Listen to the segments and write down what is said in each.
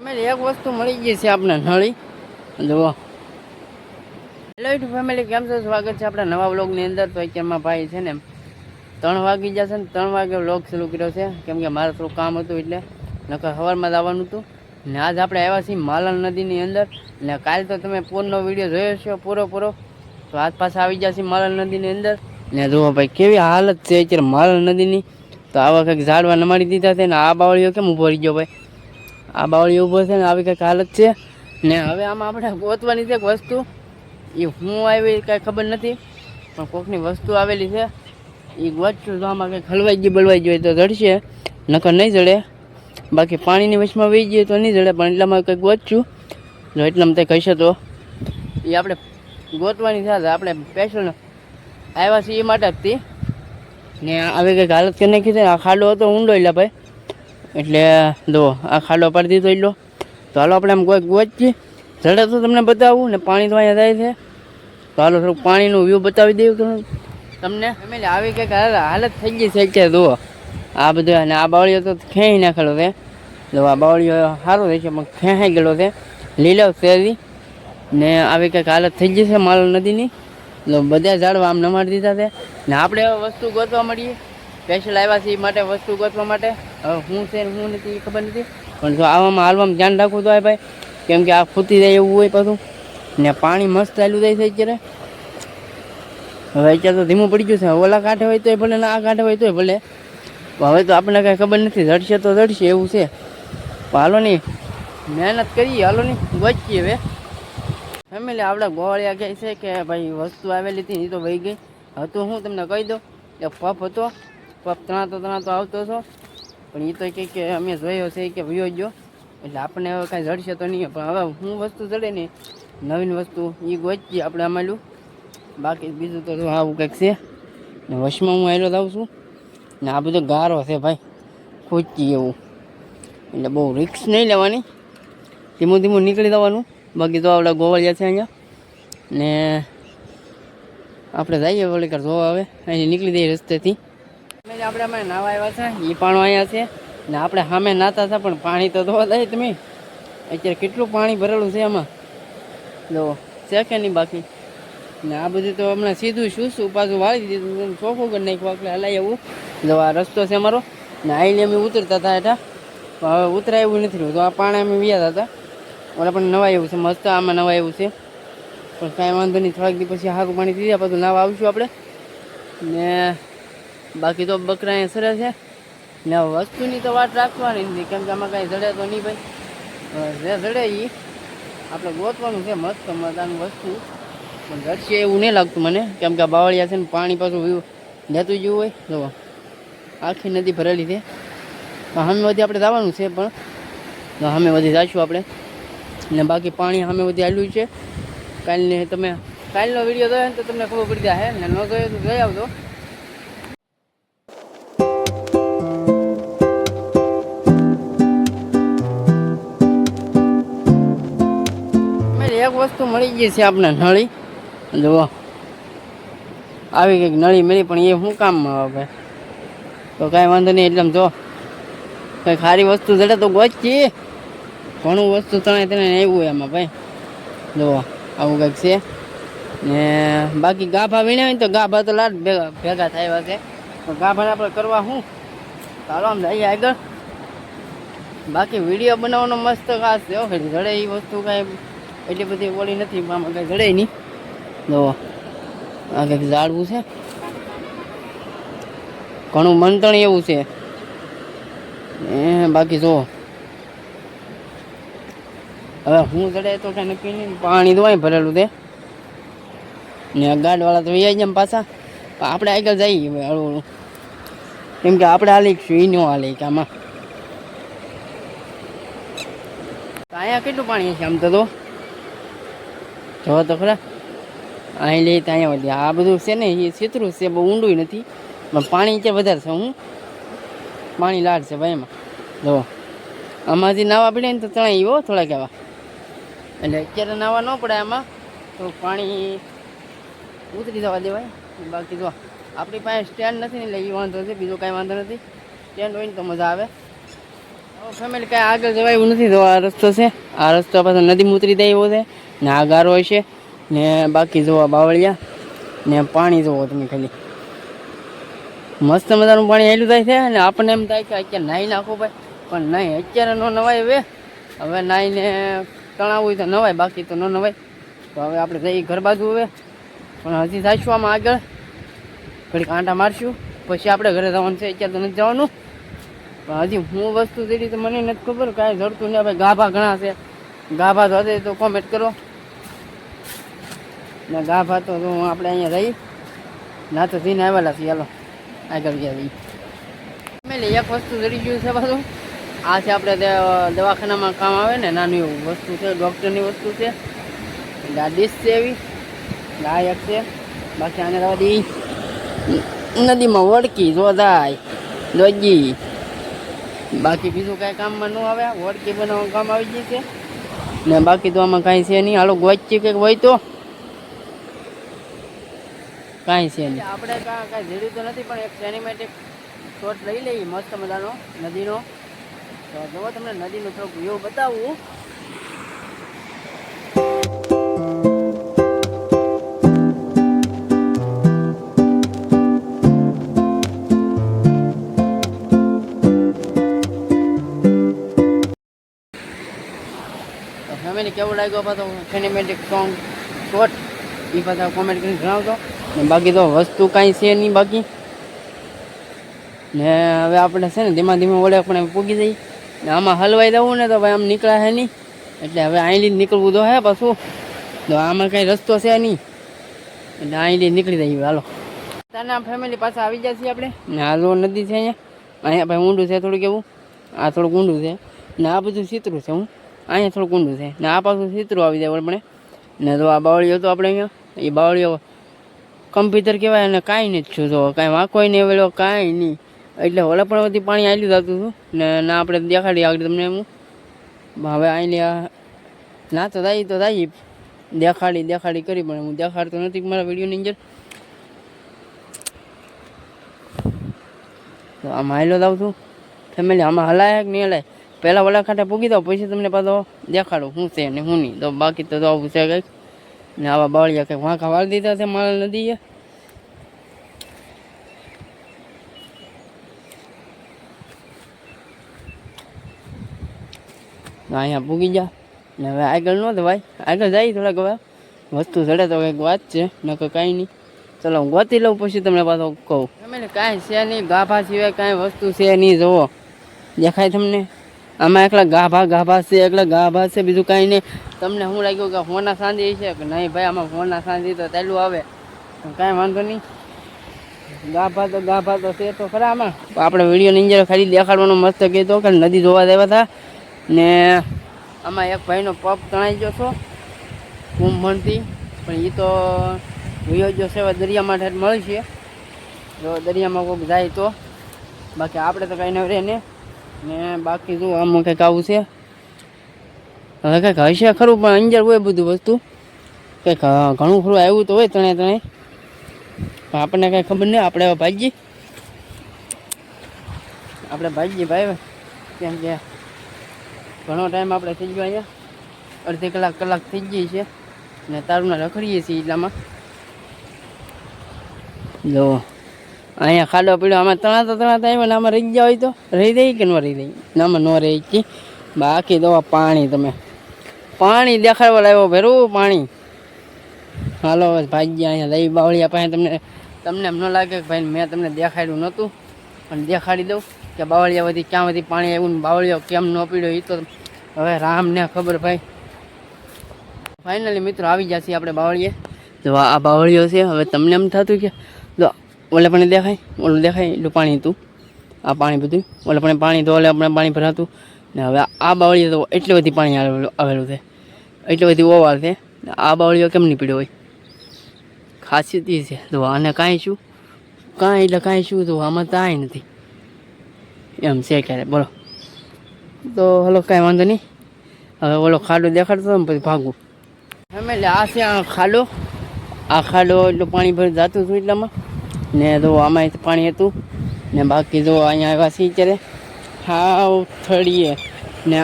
Family એક વસ્તુ મળી ગઈ છે આપણે નળી. જુઓ. હેલો યુટ્યુબ ફેમિલી કેમ છો? સ્વાગત છે આપણા નવા વ્લોગની અંદર. તો અત્યારમાં ભાઈ છે ને ત્રણ વાગી જશે ને, ત્રણ વાગે વ્લોગ શરૂ કર્યો છે. કેમ કે મારે થોડું કામ હતું એટલે નકર સવારમાં જ આવવાનું હતું. ને આજ આપણે આવ્યા છીએ માલણ નદીની અંદર. ને કાલે તો તમે પૂરનો વીડિયો જોયો છો પૂરો પૂરો તો આજ પાછા આવી છીએ માલણ નદીની અંદર. ને જુઓ ભાઈ, કેવી હાલત છે અત્યારે માલણ નદીની. તો આવા કંઈક ઝાડવા નમાડી દીધા છે ને આ બાવળીઓ કેમ ઊભો રહી ગયો ભાઈ? આ બાવળી ઊભો છે ને, આવી કંઈક હાલત છે. ને હવે આમાં આપણે ગોતવાની છે એક વસ્તુ. એ હું આવી કાંઈ ખબર નથી, પણ કોકની વસ્તુ આવેલી છે. એ ગોતશું તો આમાં કંઈક હલવાઈ ગઈ બળવાઈ જોઈએ તો જડશે, નકર નહીં જડે. બાકી પાણીની વચમાં વહી જઈએ તો નહીં જડે, પણ એટલામાં કંઈક ગોતશું. જો એટલામાં તે કહેશે તો. એ આપણે ગોતવાની સાથે આપણે સ્પેશિયલ આવ્યા છીએ એ માટે જ હતી ને આવી કંઈક હાલત કરી નાખી છે, આ ખાડો હતો ઊંડો એટલે ભાઈ. એટલે જો આ ખાડો પાડી દીધો એટલો તો હાલો આપણે આમ કોઈ ગોચીએ જડે તો તમને બતાવું ને પાણી તો અહીંયા જાય છે. તો હાલો થોડુંક પાણીનું વ્યૂ બતાવી દઉં તમને. તમને? ફેમિલી આવી કંઈક હાલત થઈ ગઈ છે અત્યારે જુઓ. આ બધું અને આ બાવળીઓ તો ખેંચી નાખેલો છે. જો આ બાવળીઓ સારો રહે છે પણ ખેંચાઈ ગયેલો છે. લીલો શેરી ને આવી કંઈક હાલત થઈ ગઈ છે માલ નદીની. એટલે બધા ઝાડવા આમ નમાડી દીધા છે. ને આપણે વસ્તુ ગોતવા મળીએ. સ્પેશિયલ આવ્યા છે એ માટે, વસ્તુ ગોતવા માટે. હું છે ને હું નથી એ ખબર નથી. પણ જો આવામાં હાલવામાં ધ્યાન રાખવું તો ભાઈ. કેમ કે આ ફૂતી જાય એવું હોય પાછું. ને પાણી મસ્ત ચાલ્યું થાય છે અત્યારે. હવે અત્યારે તો ધીમું પડી ગયું છે. ઓલા કાંઠે હોય તોય ભલે ના આ કાંઠે હોય તોય ભલે. હવે તો આપણને કાંઈ ખબર નથી. જડશે તો જડશે એવું છે. હાલો નહીં મહેનત કરીએ, હાલો નહીં ગોચીએ હવે. ફેમિલી આપણે ગોવાળિયા કહે છે કે ભાઈ વસ્તુ આવેલી હતી એ તો વહી ગઈ. હતું હું તમને કહી દઉં. કે પફ હતો. પપ તણા તો આવતો છો. પણ એ તો કહે કે અમે જોયો છે કે વયો ગયો. એટલે આપણને હવે કાંઈ જડશે તો નહીં. પણ હવે હું વસ્તુ જડે ને, નવીન વસ્તુ એ ગોચી આપણે અમારું બાકી બીજું તો આવું કંઈક છે. ને વશમાં હું આવેલો જાઉં છું. ને આ બધો ગારો છે ભાઈ. ખોચી એવું. એટલે બહુ રિક્સ નહીં લેવાની. ધીમું ધીમું નીકળી જવાનું. બાકી તો આપણા ગોવાળિયા છે અહીંયા. ને આપણે જઈએ વળી કર જોવા આવે અહીં નીકળી જઈએ રસ્તેથી. આપણે અમે નાવા આવ્યા છે એ પાણો અહીંયા છે. ને આપણે સામે નાતા હતા, પણ પાણી તો ધોવા દે તમે. અત્યારે કેટલું પાણી ભરેલું છે આમાં? જો છે નહીં બાકી? ને આ બધું તો હમણાં સીધું શું શું પાછું વાળી દીધું ચોખ્ખું કરી નાખ્યું એટલે હલાય એવું જો આ રસ્તો છે અમારો. ને આવીને અમે ઉતરતા હતા એટલે હવે ઉતરાય એવું નથી રહ્યું. તો આ પાણી અમે વ્યાતા હતા ઓલા પણ નવા એવું છે, મસ્ત આમાં નવા એવું છે. પણ કાંઈ વાંધો નહીં, થોડાક દી પછી હાકું પાણી દીધા પાછું નાવા આવશું આપણે. ને બાકી તો બકરા એ સરસ છે. ને વસ્તુની તો વાત રાખવાની નથી કેમ કે આમાં કાંઈ જડે તો નહીં ભાઈ. જે જડે એ આપણે ગોતવાનું છે મસ્ત મજાનું વસ્તુ. પણ જડશે એવું નહીં લાગતું મને, કેમ કે બાવળિયા છે ને પાણી પાછું લેતું જેવું હોય. જો, આખી નદી ભરેલી છે. સામે બધી આપણે જવાનું છે પણ. સામે બધી જઈશું આપણે. ને બાકી પાણી સામે બધી આવેલું છે. કાલને તમે કાલનો વીડિયો જોયો તો તમને ખબર પડી જાય ને? ન જોયો તો જોઈ આવજો. એક વસ્તુ મળી ગઈ છે આપણે નળી. જુઓ. આવી કંઈક નળી મળી, પણ એ શું કામમાં આવે? તો કાંઈ વાંધો નહીં, એટલે જો કંઈ ખારી વસ્તુ જડે તો ગોચી. ઘણું વસ્તુ તણાય તણે આવ્યું એમાં ભાઈ. જુઓ, આવું કંઈક છે. ને બાકી ગાભા વીણ્યા હોય ને તો ગાભા તો લાડ ભેગા ભેગા થયા છે. તો ગાભાને આપણે કરવા શું? ચાલો આમ જઈએ આગળ. બાકી વીડિયો બનાવવાનો મસ્ત ખાસ છે જડે એ વસ્તુ કાંઈ એટલી બધી ઓળી નથી આમાં કંઈ જડે નહીં. તો આ કંઈક ઝાડવું છે. ઘણું મંત્રણ એવું છે. એ, બાકી જો. હવે હું ચડે તો કાંઈ નક્કી નહીં. પાણી તો ભરેલું તે ને ગાડવાળા તો એ જાય પાછા. પણ આપણે આગળ જઈએ હવે હળવું. કેમ કે આપણે હાલી એ ન હાલી કે આમાં. અહીંયા કેટલું પાણી છે આમ તો જો તો ખરા. અહીં લઈ ત્યાં વધી. આ બધું છે ને, એ છેતરું છે, બહુ ઊંડું નથી. પણ પાણી છે વધારે છે, હું? પાણી લાડ છે ભાઈ એમાં. જો આમાંથી નાવા પડે ને તો તણાઈ હો, થોડાક એવા એટલે અત્યારે નાવા ન પડે આમાં. તો પાણી ઉતરી જવા દેવાય. બાકી જો આપણી પાસે સ્ટેન્ડ નથી ને, એટલે એ વાંધો છે બીજો કાંઈ વાંધો નથી. સ્ટેન્ડ હોય ને તો મજા આવે. ફેમિલી કાંઈ આગળ જવાય એવું નથી તો આ રસ્તો છે. આ રસ્તો પાછો નદી ઉતરી જાય એવો છે ને આ ગારો છે ને બાકી જોવા બાવળિયા ને પાણી જોવો તમે ખાલી. મસ્ત મજાનું પાણી હેલું થાય છે અને આપણને એમ થાય કે અત્યારે નાહી નાખો ભાઈ. પણ નહીં અત્યારે નો નવાય હવે. હવે નાહીને તણાવું હોય તો નવાય, બાકી તો ન નવાય. તો હવે આપણે જઈએ ઘર બાજુ હવે. પણ હજી થઈશું આમાં આગળ. ઘડી કાંટા મારશું. પછી આપણે ઘરે જવાનું છે, અત્યારે તો નથી જવાનું. હજી હું વસ્તુ જેવી તો મને નથી ખબર, કાંઈ જડતું નહીં ભાઈ ગાભા ઘણા છે. ગાભા તો તો કોમેન્ટ કરો. ને ગાભા તો હું આપણે અહીંયા રહી, ના તો જઈને આવેલા છીએ, હાલો. આગળ ગયા ભાઈ ફેમિલી એક વસ્તુ જડી ગયું છે પાછું. આ છે આપણે દવાખાનામાં કામ આવે ને, નાનું એવું વસ્તુ છે, ડૉક્ટરની વસ્તુ છે. આ ડીશ છે એવી. આ એક છે. બાકી આને રવા દી નદીમાં વળકી જોદાય દોજી. બાકી બીજું કાંઈ કામમાં ન આવે. વળકી બનાવવાનું કામ આવી ગયું છે. ને બાકી તો આમાં કાંઈ છે નહીં. હાલો વચ્ચે કંઈક હોય તો કાંઈ છે નહીં. આપણે કાંઈ કાંઈ જેડ્યું તો નથી, પણ એક સેનિમેટિક શોટ લઈ લઈએ, મસ્ત મજાનો, નદીનો. તો જો તમને નદીનું થોડુંક વ્યૂ બતાવું. ફેમિલી કેવું લાગ્યો પાછો સિનેમેટિક સોંગ શોટ એ પાછા કોમેન્ટ કરીને જણાવજો. ને બાકી તો વસ્તુ કાંઈ છે નહીં બાકી. ને હવે આપણે છે ને ધીમા ધીમે ઓળે પણ પૂગી જઈએ. ને આમાં હલવાઈ દઉં ને તો ભાઈ આમ નીકળ્યા હે નહીં. એટલે હવે અહીંથી નીકળવું તો હે પાછું. તો આમાં કાંઈ રસ્તો છે નહીં. એટલે અહીંથી નીકળી જઈએ. હાલો. તાના ફેમિલી પાસે આવી છીએ આપણે. ને હાલો નદી છે અહીંયા. અહીંયા ભાઈ ઊંડું છે થોડુંક એવું. આ થોડુંક ઊંડું છે. ને આ બધું ચિત્રું છે હું. અહીંયા થોડુંક કુંડું છે. ને આ પાછું સીતરું આવી જાય આપણે ને તો આ બાવળીઓ તો આપણે અહીંયા, એ બાવળીઓ કમ્પ્યુટર કહેવાય અને કાંઈ નહીં છું તો કાંઈ વાંકોય નહીં વેલો કાંઈ નહીં. એટલે ઓલા પણ બધી પાણી આવેલું જતું હતું. ને ના આપણે દેખાડી આગળ તમને હું હવે આઈ ના તો થાય તો થાય. દેખાડી દેખાડી કરી પણ હું દેખાડતો નથી મારા વિડીયોની અંદર. તો આમાં હાલો જાઉં છું. ફેમિલી, આમાં હલાય કે નહીં હલાય? પહેલાં ઓલા ખાતે પૂગી દો, પછી તમને પાછો દેખાડું શું છે ને શું નહીં. તો બાકી તો આવું છે કંઈક. ને આવા બાળિયા કંઈક વાંકા વાળી દીધા છે મારા નદીએ. અહીંયા પૂગી જા. ને હવે આગળ ન ભાઈ આગળ જાય થોડાક હવે. વસ્તુ ચડે તો કંઈક વાત છે, નકર કાંઈ નહીં. ચલો હું ગોતી લઉં પછી તમને પાછો કહું. તમે કાંઈ છે નહીં. ગાભા સિવાય કાંઈ વસ્તુ છે નહીં, જુઓ. દેખાય તમને? આમાં એકલા ગાભા ગાભા છે, એકલા ગાભા છે, બીજું કાંઈ નહીં. તમને શું લાગ્યું કે હોના સાંધી છે કે નહીં ભાઈ, આમાં હોના સાંધી તો ચાલુ આવે. કાંઈ વાંધો નહીં. ગાભા તો ગાભા તો છે તો ખરા આમાં. આપણે વીડિયો અંદર ખાલી દેખાડવાનો મસ્ત કીધો કે નદી જોવા દેવા હતા. ને આમાં એક ભાઈનો પગ તણાઈ ગયો છો. કુંભણથી પણ એ તો વિયો જો છે દરિયામાં ઠેઠ મળશે જો દરિયામાં કોઈક જાય તો. બાકી આપણે તો કાંઈ ન રહે ને. ને બાકી જો આમાં કંઈક આવું છે. હવે કંઈક હશે ખરું, પણ અંજાર હોય બધું વસ્તુ. કંઈક ઘણું ખરું આવ્યું તો હોય ત્રણે પણ આપણને કાંઈ ખબર નહીં, આપણે હવે ભાગીએ. આપણે ભાઈજી ભાઈ કેમ કે ઘણો ટાઈમ આપણે થઈ ગયો અહીંયા. અડધી કલાક કલાક થઈ ગઈ છે. ને તારુંના રખડીએ છીએ એટલામાં જો અહીંયા ખાડો પીડો આમાં તણાતા તણાતા આવ્યો ને આમાં રહી ગયા હોય તો રહી દઈ કે ન રહી દઈ આમાં ન રહી કી. બાકી દવા પાણી તમે. પાણી દેખાડવા લાવ્યો ભેરું, પાણી. હાલો ભાઈ અહીંયા લઈ બાવળિયા પાસે. તમને તમને એમ ન લાગે કે ભાઈ મેં તમને દેખાડ્યું નહોતું. પણ દેખાડી દઉં કે બાવળિયા બધી ક્યાં બધી પાણી આવ્યું ને બાવળિયો કેમ ન પીડ્યો એ તો હવે રામને ખબર ભાઈ. ફાઇનલી મિત્રો, આવી જશે આપણે બાવળીએ જો આ બાવળીઓ છે, હવે તમને એમ થતું કે ઓલે પણ દેખાય, ઓલું દેખાય એટલું પાણી હતું. આ પાણી બધું, ઓલે પણ પાણી તો ઓલે આપણે પાણી ભરાતું. ને હવે આ બાવળીએ તો એટલી બધી પાણી આવેલું છે. એટલી બધી ઓવાળ છે. આ બાવળીઓ કેમ નહીં પીડ્યો હોય? ખાસિયત એ છે. તો આને કાંઈ શું? કાંઈ એટલે કાંઈ શું? તો આમાં કાંઈ નથી. એમ છે ક્યારે બોલો. તો હલો, કાંઈ વાંધો નહીં. હવે ઓલો ખાડો દેખાડતો ને પછી ભાગવું. એટલે આ છે આ ખાડો. આ ખાડો એટલું પાણી ભરી જતું હતું એટલામાં. ને તો આમાં પાણી હતું. ને બાકી જો અહીંયા આવ્યા છીએ અત્યારે. હાવ થડીએ ને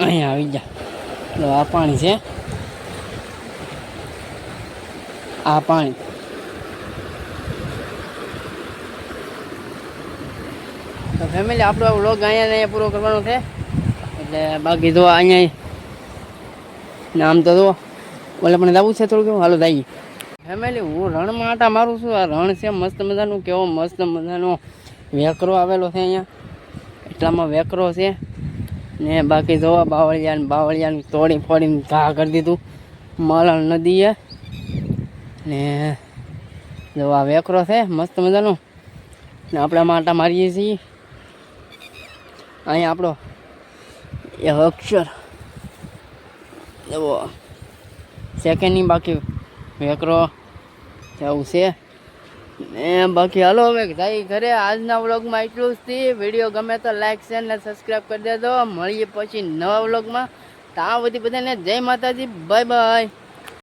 અહીંયા આવી જા તો આ પાણી છે. આ પાણી. તો ફેમિલી આપણો વ્લોગ અહીંયા ને પૂરો કરવાનો છે. એટલે બાકી જો અહીંયા. આમ તો જો, ઓલે પણ જવું છે થોડું કેવું હાલો જઈએ ફેમિલી, હું રણમાં આટા મારું છું. આ રણ છે મસ્ત મજાનું, કેવો મસ્ત મજાનો વેકરો આવેલો છે અહીંયા. એટલામાં વેકરો છે. ને બાકી જોવા બાવળિયા ને બાવળિયાને તોડી ફોડીને ઘા કરી દીધું. માલણ નદીએ. ને જોવા વેકરો છે, મસ્ત મજાનો. ને આપણે આટા મારીએ છીએ. અહીંયા આપણો એ અક્ષર. જુઓ. સેકન્ડની બાકી વેકરો. જવું છે. ને બાકી હાલો હવે જાય ઘરે. આજના વ્લોગમાં એટલું જ થી. વીડિયો ગમે તો લાઈક શેર ને સબસ્ક્રાઈબ કરી દેજો. મળીએ પછી નવા વ્લોગમાં. ત્યાં બધી બધાને જય માતાજી. Bye bye